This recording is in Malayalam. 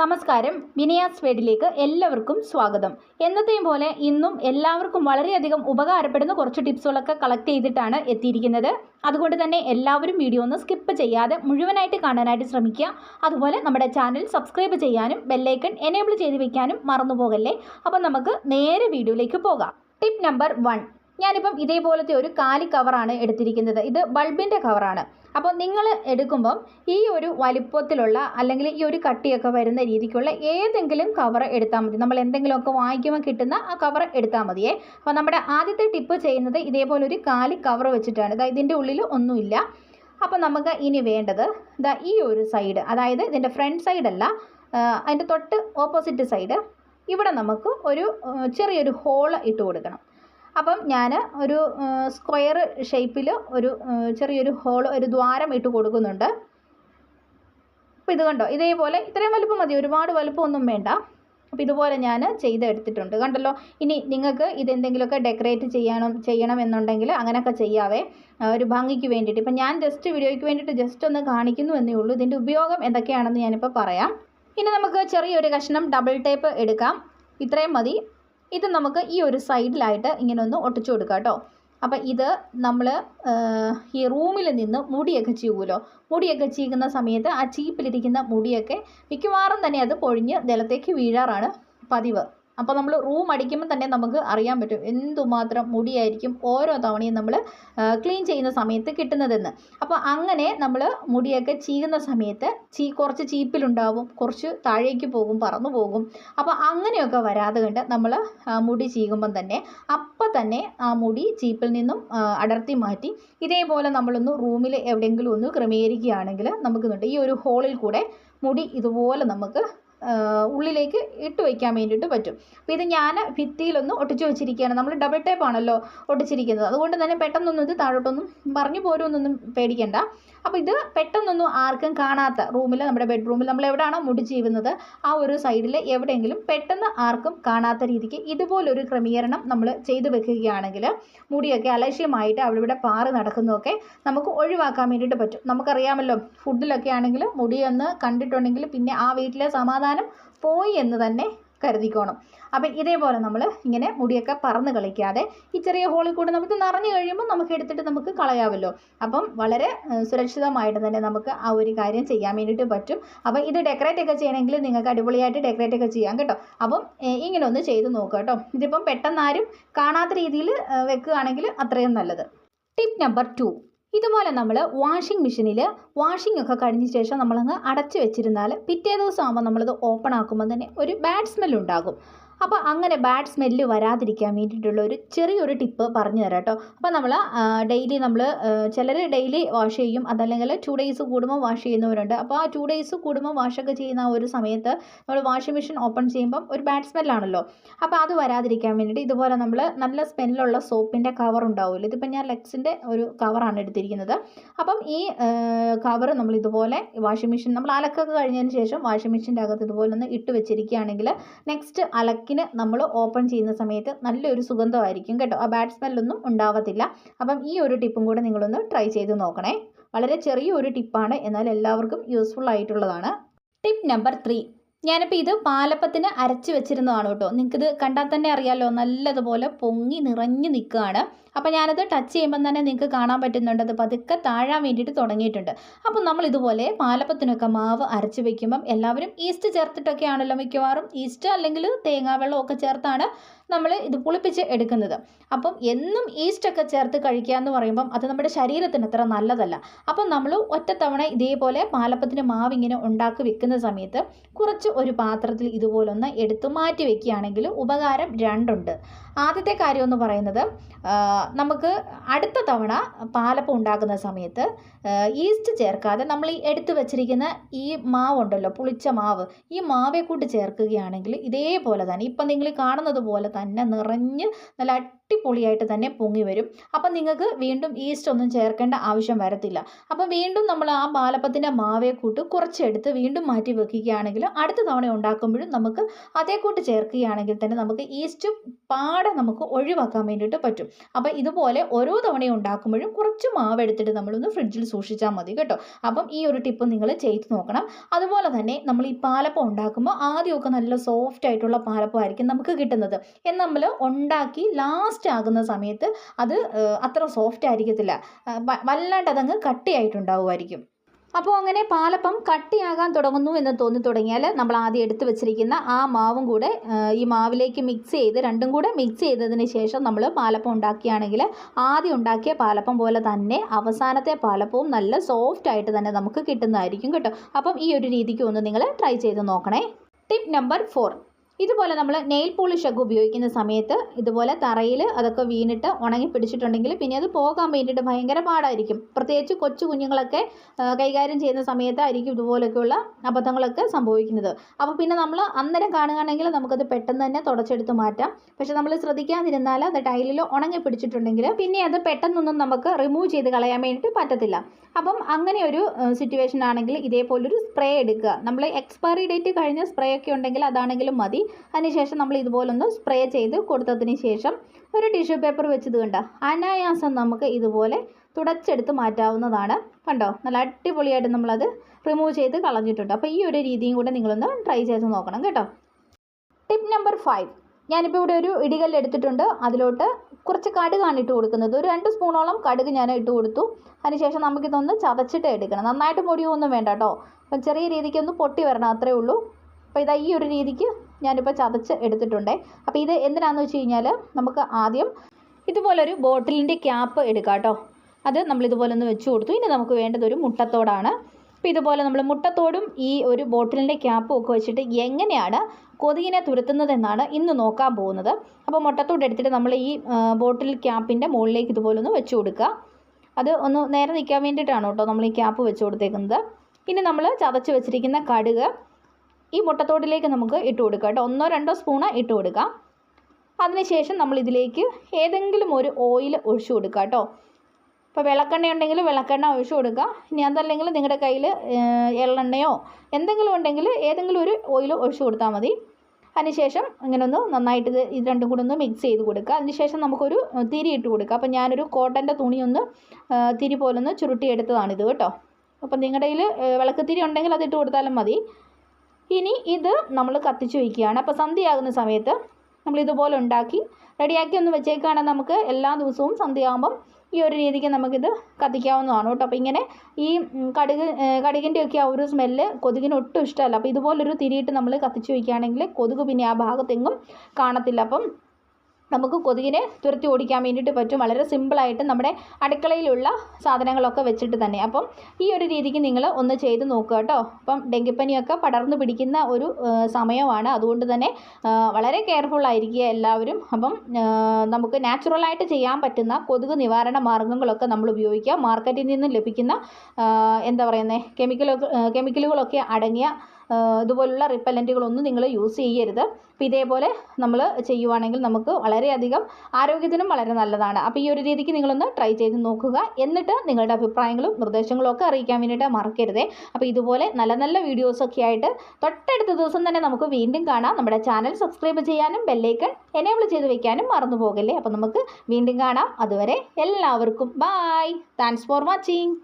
നമസ്കാരം. വിനയാസ് വേഡിലേക്ക് എല്ലാവർക്കും സ്വാഗതം. എന്നത്തെയും പോലെ ഇന്നും എല്ലാവർക്കും വളരെയധികം ഉപകാരപ്പെടുന്ന കുറച്ച് ടിപ്സുകളൊക്കെ കളക്ട് ചെയ്തിട്ടാണ് എത്തിയിരിക്കുന്നത്. അതുകൊണ്ട് തന്നെ എല്ലാവരും വീഡിയോ ഒന്ന് സ്കിപ്പ് ചെയ്യാതെ മുഴുവനായിട്ട് കാണാനായിട്ട് ശ്രമിക്കുക. അതുപോലെ നമ്മുടെ ചാനൽ സബ്സ്ക്രൈബ് ചെയ്യാനും ബെല്ലൈക്കൺ എനേബിൾ ചെയ്ത് വെക്കാനും മറന്നു പോകല്ലേ അപ്പം നമുക്ക് നേരെ വീഡിയോയിലേക്ക് പോകാം. ടിപ്പ് നമ്പർ വൺ ഞാനിപ്പം ഇതേപോലത്തെ ഒരു കാലി കവറാണ് എടുത്തിരിക്കുന്നത്. ഇത് ബൾബിന്റെ കവറാണ്. അപ്പോൾ നിങ്ങൾ എടുക്കുമ്പം ഈ ഒരു വലിപ്പത്തിലുള്ള അല്ലെങ്കിൽ ഈ ഒരു കട്ടിയൊക്കെ വരുന്ന രീതിക്കുള്ള ഏതെങ്കിലും കവർ എടുത്താൽ മതി. നമ്മൾ എന്തെങ്കിലുമൊക്കെ വാങ്ങിക്കുമ്പോൾ കിട്ടുന്ന ആ കവർ എടുത്താൽ മതിയേ. അപ്പോൾ നമ്മുടെ ആദ്യത്തെ ടിപ്പ് ചെയ്യുന്നത് ഇതേപോലെ ഒരു കാലി കവർ വെച്ചിട്ടാണ്. ഇതാ ഇതിന്റെ ഉള്ളിൽ ഒന്നുമില്ല. അപ്പോൾ നമുക്ക് ഇനി വേണ്ടത് ഇതാ ഈ ഒരു സൈഡ്. അതായത് ഇതിന്റെ ഫ്രണ്ട് സൈഡല്ല അതിന്റെ തൊട്ട് ഓപ്പോസിറ്റ് സൈഡ്. ഇവിടെ നമുക്ക് ഒരു ചെറിയൊരു ഹോൾ ഇട്ട് കൊടുക്കണം. അപ്പം ഞാൻ ഒരു സ്ക്വയർ ഷേപ്പിൽ ഒരു ചെറിയൊരു ഹോൾ ഒരു ദ്വാരം ഇട്ട് കൊടുക്കുന്നുണ്ട്. അപ്പോൾ ഇത് കണ്ടോ? ഇതേപോലെ ഇത്രയും വലുപ്പം മതി ഒരുപാട് വലുപ്പമൊന്നും വേണ്ട. അപ്പോൾ ഇതുപോലെ ഞാൻ ചെയ്തെടുത്തിട്ടുണ്ട്. കണ്ടല്ലോ? ഇനി നിങ്ങൾക്ക് ഇതെന്തെങ്കിലുമൊക്കെ ഡെക്കറേറ്റ് ചെയ്യണം ചെയ്യണം എന്നുണ്ടെങ്കിൽ അങ്ങനെയൊക്കെ ചെയ്യാവേ. ഒരു ഭംഗിക്ക് വേണ്ടിയിട്ട്. ഇപ്പം ഞാൻ ജസ്റ്റ് വീഡിയോയ്ക്ക് വേണ്ടിയിട്ട് ജസ്റ്റ് ഒന്ന് കാണിക്കുന്നു എന്നേ ഉള്ളൂ. ഇതിന്റെ ഉപയോഗം എന്തൊക്കെയാണെന്ന് ഞാനിപ്പോൾ പറയാം. ഇനി നമുക്ക് ചെറിയൊരു കഷ്ണം ഡബിൾ ടേപ്പ് എടുക്കാം. ഇത്രയും മതി. ഇത് നമുക്ക് ഈ ഒരു സൈഡിലായിട്ട് ഇങ്ങനെ ഒന്ന് ഒട്ടിച്ചു കൊടുക്കാം കേട്ടോ. അപ്പം ഇത് നമ്മൾ ഈ റൂമിൽ നിന്ന് മുടിയൊക്കെ ചീവുമല്ലോ? മുടിയൊക്കെ ചീകുന്ന സമയത്ത് ആ ചീപ്പിലിരിക്കുന്ന മുടിയൊക്കെ മിക്കവാറും തന്നെ അത് പൊഴിഞ്ഞ് നിലത്തേക്ക് വീഴാറാണ് പതിവ്. അപ്പോൾ നമ്മൾ റൂം അടിക്കുമ്പോൾ തന്നെ നമുക്ക് അറിയാൻ പറ്റും എന്തുമാത്രം മുടിയായിരിക്കും ഓരോ തവണയും നമ്മൾ ക്ലീൻ ചെയ്യുന്ന സമയത്ത് കിട്ടുന്നതെന്ന്. അപ്പോൾ അങ്ങനെ നമ്മൾ മുടിയൊക്കെ ചീകുന്ന സമയത്ത് ചീ കുറച്ച് ചീപ്പിലുണ്ടാവും കുറച്ച് താഴേക്ക് പോകും പറന്നു പോകും. അപ്പോൾ അങ്ങനെയൊക്കെ വരാതെ കണ്ട് നമ്മൾ മുടി ചീകുമ്പം തന്നെ അപ്പം തന്നെ ആ മുടി ചീപ്പിൽ നിന്നും അടർത്തി മാറ്റി ഇതേപോലെ നമ്മളൊന്ന് റൂമിൽ എവിടെയെങ്കിലും ഒന്ന് ക്രമീകരിക്കുകയാണെങ്കിൽ നമുക്ക് ഈ ഒരു ഹോളിൽ കൂടെ മുടി ഇതുപോലെ നമുക്ക് ഉള്ളിലേക്ക് ഇട്ട് വയ്ക്കാൻ വേണ്ടിയിട്ട് പറ്റും. അപ്പോൾ ഇത് ഞാൻ ഭിത്തിയിലൊന്ന് ഒട്ടിച്ച് വെച്ചിരിക്കുകയാണ്. നമ്മൾ ഡബിൾ ടേപ്പ് ആണല്ലോ ഒട്ടിച്ചിരിക്കുന്നത്. അതുകൊണ്ട് തന്നെ പെട്ടെന്നൊന്നും ഇത് താഴോട്ടൊന്നും പറഞ്ഞു പോരുമെന്നൊന്നും പേടിക്കണ്ട. അപ്പോൾ ഇത് പെട്ടെന്നൊന്നും ആർക്കും കാണാത്ത റൂമിൽ നമ്മുടെ ബെഡ്റൂമിൽ നമ്മൾ എവിടെയാണോ മുടി ചീവുന്നത് ആ ഒരു സൈഡിൽ എവിടെയെങ്കിലും പെട്ടെന്ന് ആർക്കും കാണാത്ത രീതിക്ക് ഇതുപോലൊരു ക്രമീകരണം നമ്മൾ ചെയ്തു വെക്കുകയാണെങ്കിൽ മുടിയൊക്കെ അലക്ഷ്യമായിട്ട് അവിടെ ഇവിടെ പാറി നടക്കുന്നതൊക്കെ നമുക്ക് ഒഴിവാക്കാൻ വേണ്ടിയിട്ട് പറ്റും. നമുക്കറിയാമല്ലോ ഫുഡിലൊക്കെ ആണെങ്കിൽ മുടിയൊന്ന് കണ്ടിട്ടുണ്ടെങ്കിൽ പിന്നെ ആ വീട്ടിലെ സമാധാനം പോയി എന്ന് തന്നെ കരുതിക്കോണം. അപ്പം ഇതേപോലെ നമ്മൾ ഇങ്ങനെ മുടിയൊക്കെ പറന്ന് കളിക്കാതെ ഈ ചെറിയ ഹോളിൽ കൂടെ നമുക്ക് നിറഞ്ഞു കഴിയുമ്പോൾ നമുക്ക് എടുത്തിട്ട് നമുക്ക് കളയാമല്ലോ. അപ്പം വളരെ സുരക്ഷിതമായിട്ട് തന്നെ നമുക്ക് ആ ഒരു കാര്യം ചെയ്യാൻ വേണ്ടിയിട്ട് പറ്റും. അപ്പം ഇത് ഡെക്കറേറ്റ് ഒക്കെ ചെയ്യണമെങ്കിൽ നിങ്ങൾക്ക് അടിപൊളിയായിട്ട് ഡെക്കറേറ്റ് ഒക്കെ ചെയ്യാം കേട്ടോ. അപ്പം ഇങ്ങനെ ഒന്ന് ചെയ്ത് നോക്കുക കേട്ടോ. ഇതിപ്പം പെട്ടെന്ന് ആരും കാണാത്ത രീതിയിൽ വെക്കുകയാണെങ്കിൽ അത്രയും നല്ലത്. ടിപ്പ് നമ്പർ ടു ഇതുപോലെ നമ്മൾ വാഷിംഗ് മെഷീനിൽ വാഷിംഗ് ഒക്കെ കഴിഞ്ഞ ശേഷം നമ്മളങ്ങ് അടച്ചു വെച്ചിരുന്നാൽ പിറ്റേ ദിവസം ആകുമ്പോൾ നമ്മളത് ഓപ്പൺ ആക്കുമ്പോൾ തന്നെ ഒരു ബാഡ് സ്മെൽ ഉണ്ടാകും. അപ്പോൾ അങ്ങനെ ബാഡ് സ്മെല്ല് വരാതിരിക്കാൻ വേണ്ടിയിട്ടുള്ള ഒരു ചെറിയൊരു ടിപ്പ് പറഞ്ഞു തരാം കേട്ടോ അപ്പോൾ നമ്മൾ ഡെയിലി നമ്മൾ ചിലർ ഡെയിലി വാഷ് ചെയ്യും. അതല്ലെങ്കിൽ ടു ഡേയ്സ് കൂടുമ്പോൾ വാഷ് ചെയ്യുന്നവരുണ്ട്. അപ്പോൾ ആ ടു ഡേയ്സ് കൂടുമ്പോൾ വാഷൊക്കെ ചെയ്യുന്ന ഒരു സമയത്ത് നമ്മൾ വാഷിംഗ് മെഷീൻ ഓപ്പൺ ചെയ്യുമ്പം ഒരു ബാഡ് സ്മെല്ലാണല്ലോ അപ്പോൾ അത് വരാതിരിക്കാൻ വേണ്ടിയിട്ട് ഇതുപോലെ നമ്മൾ നല്ല സ്മെല്ലുള്ള സോപ്പിന്റെ കവർ ഉണ്ടാവുമല്ലോ ഇതിപ്പോൾ ഞാൻ ലെക്സിന്റെ ഒരു കവറാണ് എടുത്തിരിക്കുന്നത്. അപ്പം ഈ കവർ നമ്മൾ ഇതുപോലെ വാഷിംഗ് മെഷീൻ നമ്മൾ അലക്കൊക്കെ കഴിഞ്ഞതിന് ശേഷം വാഷിംഗ് മെഷീന്റെ അകത്ത് ഇതുപോലെ ഒന്ന് ഇട്ട് വെച്ചിരിക്കുകയാണെങ്കിൽ നെക്സ്റ്റ് അലക്കിന് നമ്മൾ ഓപ്പൺ ചെയ്യുന്ന സമയത്ത് നല്ലൊരു സുഗന്ധമായിരിക്കും കേട്ടോ. ആ ബാഡ് സ്മെല്ലൊന്നും ഉണ്ടാവത്തില്ല. അപ്പം ഈ ഒരു ടിപ്പും കൂടെ നിങ്ങളൊന്ന് ട്രൈ ചെയ്ത് നോക്കണേ. വളരെ ചെറിയൊരു ടിപ്പാണ്. എന്നാൽ എല്ലാവർക്കും യൂസ്ഫുൾ ആയിട്ടുള്ളതാണ്. ടിപ്പ് നമ്പർ ത്രീ ഞാനിപ്പോൾ ഇത് പാലപ്പത്തിന് അരച്ച് വെച്ചിരുന്നതാണ് കേട്ടോ. നിങ്ങൾക്കിത് കണ്ടാൽ തന്നെ അറിയാമല്ലോ നല്ലതുപോലെ പൊങ്ങി നിറഞ്ഞു നിൽക്കുകയാണ്. അപ്പോൾ ഞാനത് ടച്ച് ചെയ്യുമ്പം തന്നെ നിങ്ങൾക്ക് കാണാൻ പറ്റുന്നുണ്ട്. അത് പതുക്കെ താഴാൻ വേണ്ടിയിട്ട് തുടങ്ങിയിട്ടുണ്ട്. അപ്പോൾ നമ്മൾ ഇതുപോലെ പാലപ്പത്തിനൊക്കെ മാവ് അരച്ച് വെക്കുമ്പം എല്ലാവരും ഈസ്റ്റ് ചേർത്തിട്ടൊക്കെ ആണല്ലോ മിക്കവാറും. ഈസ്റ്റ് അല്ലെങ്കിൽ തേങ്ങാവെള്ളം ഒക്കെ ചേർത്താണ്. നമ്മൾ ഇത് പുളിപ്പിച്ച് എടുക്കുന്നത്. അപ്പം എന്നും ഈസ്റ്റൊക്കെ ചേർത്ത് കഴിക്കുക എന്ന് പറയുമ്പം അത് നമ്മുടെ ശരീരത്തിന് അത്ര നല്ലതല്ല. അപ്പം നമ്മൾ ഒറ്റത്തവണ ഇതേപോലെ പാലപ്പത്തിന് മാവ് ഇങ്ങനെ ഉണ്ടാക്കി വെക്കുന്ന സമയത്ത് കുറച്ച് ഒരു പാത്രത്തിൽ ഇതുപോലൊന്ന് എടുത്ത് മാറ്റി വെക്കുകയാണെങ്കിൽ ഉപകാരം രണ്ടുണ്ട്. ആദ്യത്തെ കാര്യം എന്ന് പറയുന്നത് നമുക്ക് അടുത്ത തവണ പാലപ്പം ഉണ്ടാക്കുന്ന സമയത്ത് ഈസ്റ്റ് ചേർക്കാതെ നമ്മൾ ഈ എടുത്തു വച്ചിരിക്കുന്ന ഈ മാവുണ്ടല്ലോ പുളിച്ച മാവ് ഈ മാവെ കൂട്ട് ചേർക്കുകയാണെങ്കിൽ ഇതേപോലെ തന്നെ ഇപ്പം നിങ്ങൾ കാണുന്നത് പോലെ തന്നെ നിറഞ്ഞ് നല്ല അടിപൊളിയായിട്ട് തന്നെ പൊങ്ങി വരും. അപ്പം നിങ്ങൾക്ക് വീണ്ടും ഈസ്റ്റ് ഒന്നും ചേർക്കേണ്ട ആവശ്യം വരത്തില്ല. അപ്പം വീണ്ടും നമ്മൾ ആ പാലപ്പത്തിന്റെ മാവേ കൂട്ട് കുറച്ചെടുത്ത് വീണ്ടും മാറ്റി വെക്കുകയാണെങ്കിൽ അടുത്ത തവണ ഉണ്ടാക്കുമ്പോഴും നമുക്ക് അതേ കൂട്ട് ചേർക്കുകയാണെങ്കിൽ തന്നെ നമുക്ക് ഈസ്റ്റ് പാടെ നമുക്ക് ഒഴിവാക്കാൻ വേണ്ടിയിട്ട് പറ്റും. അപ്പം ഇതുപോലെ ഓരോ തവണയും ഉണ്ടാക്കുമ്പോഴും കുറച്ച് മാവ് എടുത്തിട്ട് നമ്മളൊന്ന് ഫ്രിഡ്ജിൽ സൂക്ഷിച്ചാൽ മതി കേട്ടോ. അപ്പം ഈ ഒരു ടിപ്പ് നിങ്ങൾ ചെയ്ത് നോക്കണം. അതുപോലെ തന്നെ നമ്മൾ ഈ പാലപ്പം ഉണ്ടാക്കുമ്പോൾ ആദ്യമൊക്കെ നല്ല സോഫ്റ്റ് ആയിട്ടുള്ള പാലപ്പമായിരിക്കും നമുക്ക് കിട്ടുന്നത്. എന്നാൽ നമ്മൾ ഉണ്ടാക്കി ലാസ്റ്റ് ആകുന്ന സമയത്ത് അത് അത്ര സോഫ്റ്റ് ആയിരിക്കത്തില്ല. വല്ലാണ്ട് അതങ്ങ് കട്ടിയായിട്ടുണ്ടാവുമായിരിക്കും. അപ്പോൾ അങ്ങനെ പാലപ്പം കട്ടിയാകാൻ തുടങ്ങുന്നു എന്ന് തോന്നി തുടങ്ങിയാൽ നമ്മൾ ആദ്യം എടുത്തു വെച്ചിരിക്കുന്ന ആ മാവും കൂടെ ഈ മാവിലേക്ക് മിക്സ് ചെയ്ത് രണ്ടും കൂടെ മിക്സ് ചെയ്തതിന് ശേഷം നമ്മൾ പാലപ്പം ഉണ്ടാക്കിയാണെങ്കിൽ ആദ്യം ഉണ്ടാക്കിയ പാലപ്പം പോലെ തന്നെ അവസാനത്തെ പാലപ്പവും നല്ല സോഫ്റ്റ് ആയിട്ട് തന്നെ നമുക്ക് കിട്ടുന്നതായിരിക്കും കേട്ടോ. അപ്പം ഈ ഒരു രീതിക്ക് ഒന്ന് നിങ്ങൾ ട്രൈ ചെയ്ത് നോക്കണേ. ടിപ്പ് നമ്പർ ഫോർ ഇതുപോലെ നമ്മൾ നെയിൽ പോളിഷ് ഒക്കെ ഉപയോഗിക്കുന്ന സമയത്ത് ഇതുപോലെ തറയിൽ അതൊക്കെ വീണിട്ട് ഉണങ്ങി പിടിച്ചിട്ടുണ്ടെങ്കിൽ പിന്നെ അത് പോകാൻ വേണ്ടിയിട്ട് ഭയങ്കര പാടായിരിക്കും. പ്രത്യേകിച്ച് കൊച്ചു കുഞ്ഞുങ്ങളൊക്കെ കൈകാര്യം ചെയ്യുന്ന സമയത്തായിരിക്കും ഇതുപോലൊക്കെയുള്ള അബദ്ധങ്ങളൊക്കെ സംഭവിക്കുന്നത്. അപ്പോൾ പിന്നെ നമ്മൾ അന്നേരം കാണുകയാണെങ്കിൽ നമുക്കത് പെട്ടെന്ന് തന്നെ തുടച്ചെടുത്ത് മാറ്റാം. പക്ഷെ നമ്മൾ ശ്രദ്ധിക്കാതിരുന്നാൽ അത് ടൈലിൽ ഉണങ്ങി പിടിച്ചിട്ടുണ്ടെങ്കിൽ പിന്നെ അത് പെട്ടെന്നൊന്നും നമുക്ക് റിമൂവ് ചെയ്ത് കളയാൻ വേണ്ടിയിട്ട് പറ്റത്തില്ല. അപ്പം അങ്ങനെ ഒരു സിറ്റുവേഷൻ ആണെങ്കിൽ ഇതേപോലൊരു സ്പ്രേ എടുക്കുക. നമ്മൾ എക്സ്പയറി ഡേറ്റ് കഴിഞ്ഞ സ്പ്രേ ഒക്കെ ഉണ്ടെങ്കിൽ അതാണെങ്കിലും മതി. അതിനുശേഷം നമ്മൾ ഇതുപോലൊന്ന് സ്പ്രേ ചെയ്ത് കൊടുത്തതിന് ശേഷം ഒരു ടിഷ്യൂ പേപ്പർ വെച്ചത് കണ്ട? അനായാസം നമുക്ക് ഇതുപോലെ തുടച്ചെടുത്ത് മാറ്റാവുന്നതാണ് കണ്ടോ? നല്ല അടിപൊളിയായിട്ട് നമ്മളത് റിമൂവ് ചെയ്ത് കളഞ്ഞിട്ടുണ്ട്. അപ്പോൾ ഈ ഒരു രീതിയും കൂടെ നിങ്ങളൊന്ന് ട്രൈ ചെയ്ത് നോക്കണം കേട്ടോ. ടിപ്പ് നമ്പർ ഫൈവ് ഞാനിപ്പോൾ ഇവിടെ ഒരു ഇടികല്ല് എടുത്തിട്ടുണ്ട്. അതിലോട്ട് കുറച്ച് കടുകാണ് ഇട്ട് കൊടുക്കുന്നത്. ഒരു രണ്ട് സ്പൂണോളം കടുക് ഞാൻ ഇട്ട് കൊടുത്തു. അതിനുശേഷം നമുക്കിതൊന്ന് ചതച്ചിട്ട് എടുക്കണം. നന്നായിട്ട് പൊടിയൊന്നും വേണ്ട കേട്ടോ. അപ്പം ചെറിയ രീതിക്ക് ഒന്ന് പൊട്ടി വരണം അത്രേ ഉള്ളൂ. അപ്പോൾ ഇതാ ഈ ഒരു രീതിക്ക് ഞാനിപ്പോൾ ചതച്ച് എടുത്തിട്ടുണ്ട്. അപ്പോൾ ഇത് എന്തിനാണെന്ന് വെച്ച് കഴിഞ്ഞാൽ നമുക്ക് ആദ്യം ഇതുപോലൊരു ബോട്ടിലിന്റെ ക്യാപ്പ് എടുക്കാം കേട്ടോ. അത് നമ്മൾ ഇതുപോലെ ഒന്ന് വെച്ച് കൊടുത്തു. ഇനി നമുക്ക് വേണ്ടത് ഒരു മുട്ടത്തോടാണ്. അപ്പോൾ ഇതുപോലെ നമ്മൾ മുട്ടത്തോടും ഈ ഒരു ബോട്ടിലിന്റെ ക്യാപ്പും ഒക്കെ വെച്ചിട്ട് എങ്ങനെയാണ് കൊതുകിനെ തുരത്തുന്നതെന്നാണ് ഇന്ന് നോക്കാൻ പോകുന്നത്. അപ്പോൾ മുട്ടത്തോട് എടുത്തിട്ട് നമ്മൾ ഈ ബോട്ടിൽ ക്യാപ്പിന്റെ മുകളിലേക്ക് ഇതുപോലെ ഒന്ന് വെച്ച് കൊടുക്കുക. അത് ഒന്ന് നേരെ നിൽക്കാൻ വേണ്ടിയിട്ടാണ് കേട്ടോ നമ്മൾ ഈ ക്യാപ്പ് വെച്ച് കൊടുത്തേക്കുന്നത്. ഇനി നമ്മൾ ചതച്ച് വെച്ചിരിക്കുന്ന കടുക് ഈ മുട്ടത്തോടിലേക്ക് നമുക്ക് ഇട്ട് കൊടുക്കാം കേട്ടോ. ഒന്നോ രണ്ടോ സ്പൂണ് ഇട്ട് കൊടുക്കാം. അതിനുശേഷം നമ്മൾ ഇതിലേക്ക് ഏതെങ്കിലും ഒരു ഓയിൽ ഒഴിച്ചു കൊടുക്കുക കേട്ടോ. ഇപ്പോൾ വിളക്കെണ്ണ ഉണ്ടെങ്കിൽ വിളക്കെണ്ണ ഒഴിച്ചു കൊടുക്കുക. ഇനി അതല്ലെങ്കിൽ നിങ്ങളുടെ കയ്യിൽ എള്ളെണ്ണയോ എന്തെങ്കിലും ഉണ്ടെങ്കിൽ ഏതെങ്കിലും ഒരു ഓയിൽ ഒഴിച്ചു കൊടുത്താൽ മതി. അതിനുശേഷം ഇങ്ങനെ ഒന്ന് നന്നായിട്ട് ഇത് ഇത് രണ്ടും കൂടെ ഒന്ന് മിക്സ് ചെയ്ത് കൊടുക്കുക. അതിനുശേഷം നമുക്കൊരു തിരി ഇട്ട് കൊടുക്കുക. അപ്പോൾ ഞാനൊരു കോട്ടന്റെ തുണിയൊന്ന് തിരി പോലൊന്ന് ചുരുട്ടിയെടുത്തതാണിത് കേട്ടോ. അപ്പം നിങ്ങളുടെ കയ്യിൽ വിളക്ക് തിരി ഉണ്ടെങ്കിൽ അത് ഇട്ട് കൊടുത്താലും മതി. ഇനി ഇത് നമ്മൾ കത്തിച്ച് വയ്ക്കുകയാണ് അപ്പോൾ സന്ധ്യയാകുന്ന സമയത്ത് നമ്മൾ ഇതുപോലെ ഉണ്ടാക്കി റെഡിയാക്കി ഒന്ന് വെച്ചേക്കുകയാണെങ്കിൽ നമുക്ക് എല്ലാ ദിവസവും സന്ധ്യയാകുമ്പം ഈ ഒരു രീതിക്ക് നമുക്കിത് കത്തിക്കാവുന്നതാണ് കേട്ടോ. അപ്പോൾ ഇങ്ങനെ ഈ കടുക് കടുകിന്റെയൊക്കെ ആ ഒരു സ്മെല്ല് കൊതുകിന് ഒട്ടും ഇഷ്ടമല്ല. അപ്പോൾ ഇതുപോലൊരു തിരിയിട്ട് നമ്മൾ കത്തിച്ച് വയ്ക്കുകയാണെങ്കിൽ കൊതുക് പിന്നെ ആ ഭാഗത്തെങ്ങും കാണത്തില്ല. അപ്പം നമുക്ക് കൊതുകിനെ തുരത്തി ഓടിക്കാൻ വേണ്ടിയിട്ട് പറ്റും. വളരെ സിമ്പിളായിട്ട് നമ്മുടെ അടുക്കളയിലുള്ള സാധനങ്ങളൊക്കെ വെച്ചിട്ട് തന്നെ. അപ്പം ഈ ഒരു രീതിക്ക് നിങ്ങൾ ഒന്ന് ചെയ്ത് നോക്കുക കേട്ടോ. അപ്പം ഡെങ്കിപ്പനിയൊക്കെ പടർന്നു പിടിക്കുന്ന ഒരു സമയമാണ്. അതുകൊണ്ട് തന്നെ വളരെ കെയർഫുൾ ആയിരിക്കുക എല്ലാവരും. അപ്പം നമുക്ക് നാച്ചുറലായിട്ട് ചെയ്യാൻ പറ്റുന്ന കൊതുക് നിവാരണ മാർഗങ്ങളൊക്കെ നമ്മൾ ഉപയോഗിക്കുക. മാർക്കറ്റിൽ നിന്ന് ലഭിക്കുന്ന എന്താ പറയുന്നത് കെമിക്കലൊക്കെ കെമിക്കലുകളൊക്കെ അടങ്ങിയ ഇതുപോലുള്ള റിപ്പല്ലന്റുകളൊന്നും നിങ്ങൾ യൂസ് ചെയ്യരുത്. അപ്പോൾ ഇതേപോലെ നമ്മൾ ചെയ്യുവാണെങ്കിൽ നമുക്ക് വളരെയധികം ആരോഗ്യത്തിനും വളരെ നല്ലതാണ്. അപ്പോൾ ഈ ഒരു രീതിക്ക് നിങ്ങളൊന്ന് ട്രൈ ചെയ്ത് നോക്കുക. എന്നിട്ട് നിങ്ങളുടെ അഭിപ്രായങ്ങളും നിർദ്ദേശങ്ങളും ഒക്കെ അറിയിക്കാൻ വേണ്ടിയിട്ട് മറക്കരുതേ. അപ്പോൾ ഇതുപോലെ നല്ല നല്ല വീഡിയോസൊക്കെ ആയിട്ട് തൊട്ടടുത്ത ദിവസം തന്നെ നമുക്ക് വീണ്ടും കാണാം. നമ്മുടെ ചാനൽ സബ്സ്ക്രൈബ് ചെയ്യാനും ബെല്ലൈക്കൺ എനേബിൾ ചെയ്ത് വെക്കാനും മറന്നു പോകല്ലേ? അപ്പോൾ നമുക്ക് വീണ്ടും കാണാം. അതുവരെ എല്ലാവർക്കും ബായ് താങ്ക്സ് ഫോർ വാച്ചിങ്